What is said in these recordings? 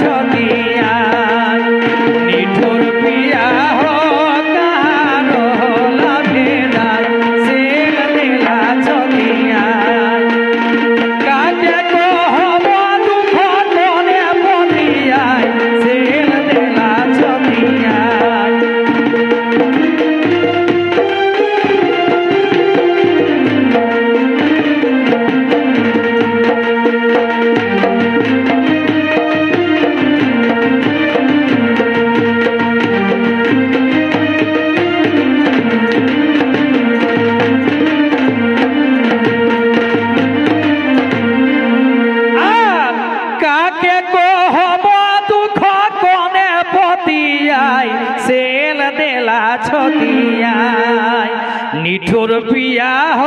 চলিয়া ছতিয়ায় নিঠুর পিয়া হ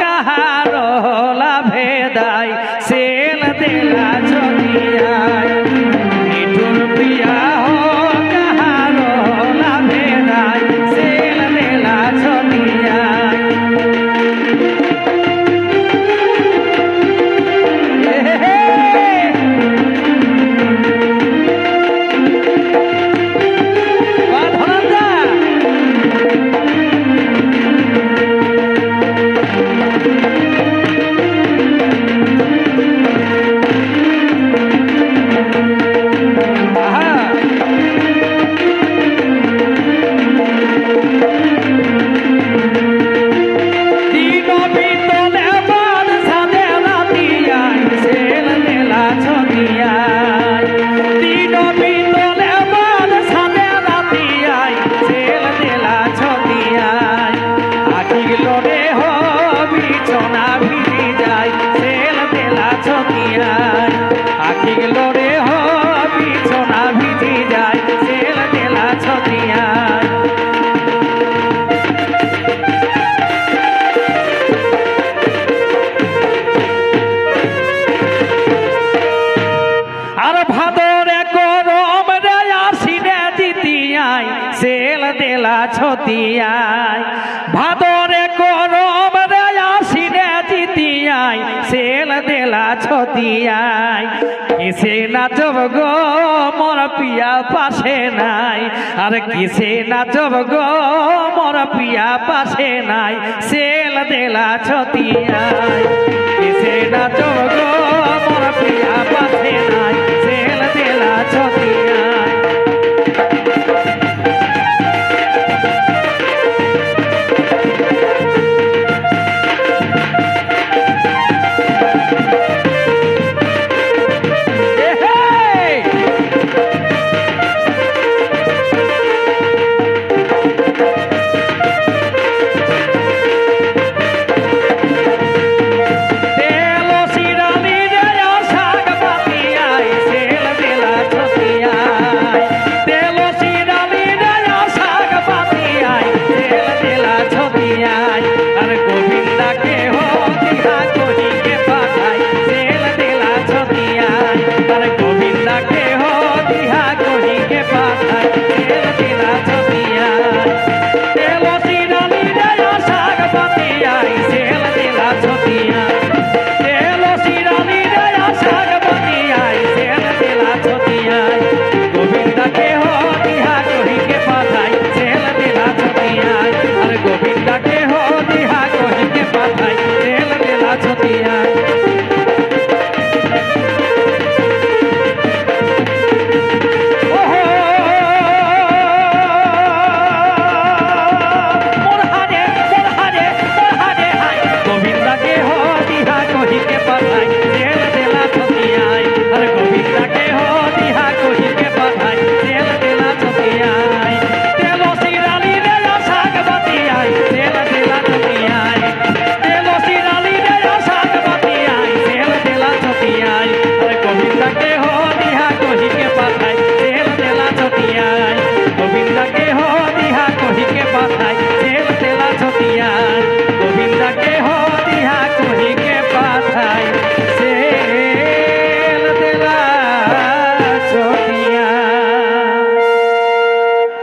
কাহার লাভে দায় সেল দেলা দেলা ছতিয়াই কিসে নাচব গো মোর পিয়া পাশে নাই? আর কিসে নাচব গো মোর পিয়া পাশে নাই? সেল দেলা ছতিয়াই। কিসে নাচব গো মোর পিয়া পাশে নাই?